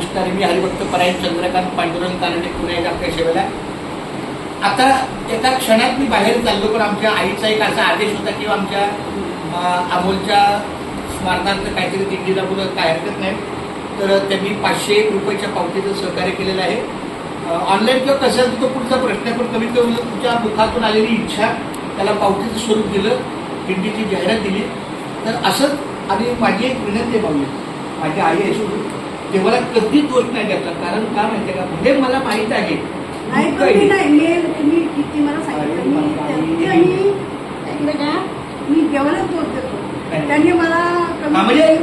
रामकृष्ण मी हरिभक्त परायण चंद्रकांत पांडुरंग कारणे पुन्हा एकदा आपल्या सेवेला. आता एका क्षणात मी बाहेर चाललो पण आमच्या आईचा एक असा आदेश होता किंवा आमच्या अमोलच्या स्मरणार्थ काहीतरी दिंडीला मुलं काय हरकत नाही. तर त्यांनी पाचशे एक रुपयाच्या पावतीचं सहकार्य केलेलं आहे. ऑनलाईन किंवा कसं असतो तो पुढचा प्रश्न आहे पण कमीत कमी तुमच्या मुखातून आलेली इच्छा त्याला पावतीचं स्वरूप दिलं दिंडीची जाहिरात दिली. तर असंच आणि माझी एक विनंती आहे भाऊ माझी आई आहे सोडून ते मला कधी दोष नाही द्यायचा. कारण का माहितीये का? म्हणजे मला माहीत आहे. नाही नाही. मी तुम्ही किती मला सांगितलं मी त्या- मी ऐकलं का? मी जेवणच दोष देतो. त्यांनी मला कमी- हा, म्हणजे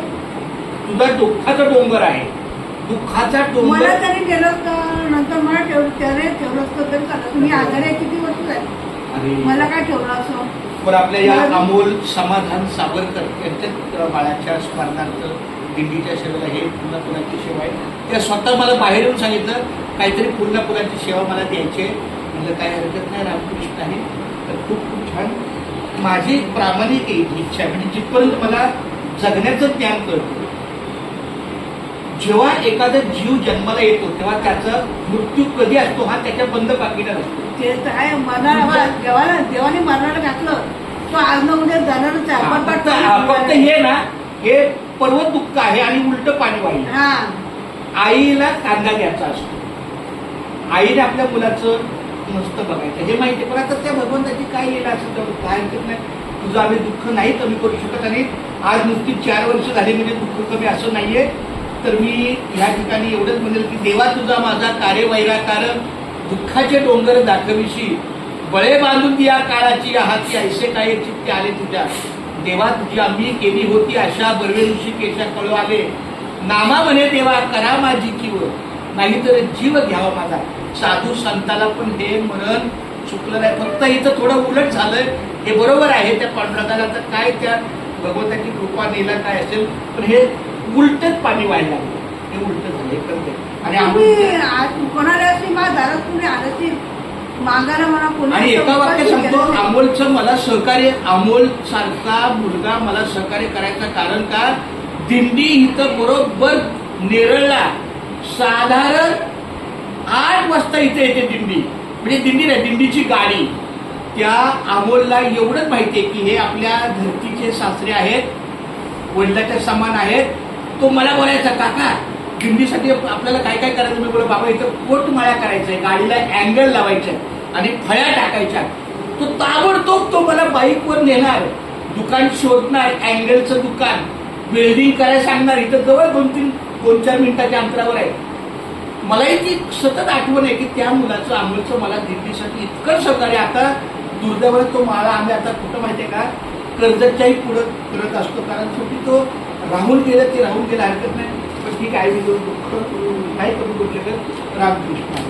तुझा दुःखाचा डोंगर आहे. दुःखाचा मला डोंगर त्यांनी केलं तर नंतर मला ठेव त्याने ठेवलं असतं तरी चालत. तुम्ही आजारी आहे किती वर्ष झाली? अरे, मला काय ठेवलं असं? पण आपल्या या मला- अमोल समाधान सावरकर यांच्या बाळाच्या स्मरणार्थ दिंडीच्या सेवेला हे पुन्हा पुलाची सेवा आहे त्या स्वतः मला बाहेर येऊन सांगितलं काहीतरी पूर्ण पुलाची सेवा मला द्यायची आहे. म्हणलं काय हरकत नाही रामकृष्ण आहे. तर खूप खूप छान. माझी प्रामाणिक इच्छा आहे. म्हणजे जिथपर्यंत मला जगण्याचं ज्ञान कळतं जेव्हा एखादा जीव जन्माला येतो तेव्हा त्याचा मृत्यू कधी असतो हा त्याच्या बंद पाकिटात असतो. ते तर आहे. मरणारा देवाला देवाने मरणाला घातलं तो आज ना उद्या जाणारच आहे. आपण हे ना हे पर्वत दुःख आहे आणि उलट पाणी वाहिलं. हा. आईला कांदा द्यायचा असतो. आईने आपल्या मुलाचं मस्त बघायचं. हे माहिती. पण आता त्या भगवंताची काय येईल असं तर काय हरकत नाही. तुझं आम्ही दुःख नाही कमी करू शकत आणि आज नुसती चार वर्ष झाली म्हणजे दुःख कमी असं नाहीये. तर मी ह्या ठिकाणी एवढंच म्हणेल की देवा तुझा माझा कार्य वैराकार दुःखाचे डोंगर दाखविशी बळे बांधून दिया काळाची हाती ऐसे काय चित्ते आले तुझ्या? तेव्हा तुझी आम्ही केली होती अशा बर्वे ऋषी केशा कळू आले नामा म्हणे देवा करा माझी जीव. नाहीतर जीव घ्यावा माझा. साधू संताला पण हे मरण चुकलं नाही. फक्त इथं थोडं उलट झालंय. हे बरोबर आहे त्या पांडुरंगाला तर काय त्या भगवंताची कृपा नेला काय असेल पण हे उलटच पाणी व्हायला लागलं. हे उलट झालं एकदम. आणि तुम्ही आम्ही आज कोणाला अशी माझ्या दारात तुम्ही आलं की मागायला मला कोणी आणि एका वाक्य उपाशी सांगतो. अमोलचं मला सहकार्य अमोल सारखा मुलगा मला सहकार्य करायचं कारण का? दिंडी इथं बरोबर नेरळला साधारण आठ वाजता इथे येते दिंडी. म्हणजे दिंडी नाही दिंडीची गाडी. त्या अमोलला एवढंच माहिती आहे की हे आपल्या धरतीचे सासरे आहेत वडिलाच्या समान आहेत. तो मला बोलायचा काका दिंडीसाठी आपल्याला काय काय करायचं? मी बोला बाबा इथं पोट माळ्या करायचा आहे गाडीला अँगल लावायचं आणि फळ्या टाकायच्या. तो ताबडतोब तो मला बाईकवर नेणार. दुकान शोधणार अँगलचं दुकान. वेल्डिंग करायला सांगणार. इथं जवळ दोन तीन दोन चार मिनिटाच्या अंतरावर आहे. मलाही ती सतत आठवण आहे की त्या मुलाचं आंबोलचं मला दिल्लीसाठी इतकं सहकार्य आता दुर्दैवानं तो मला आम्ही आता कुठं माहितीये का? कर्जतच्याही पुढं करत असतो. कारण शेवटी तो राहून गेलं ते राहून गेलं हरकत नाही. पण ठीक आहे मी दोन दुःख नाही करू शकत रामकृष्ण.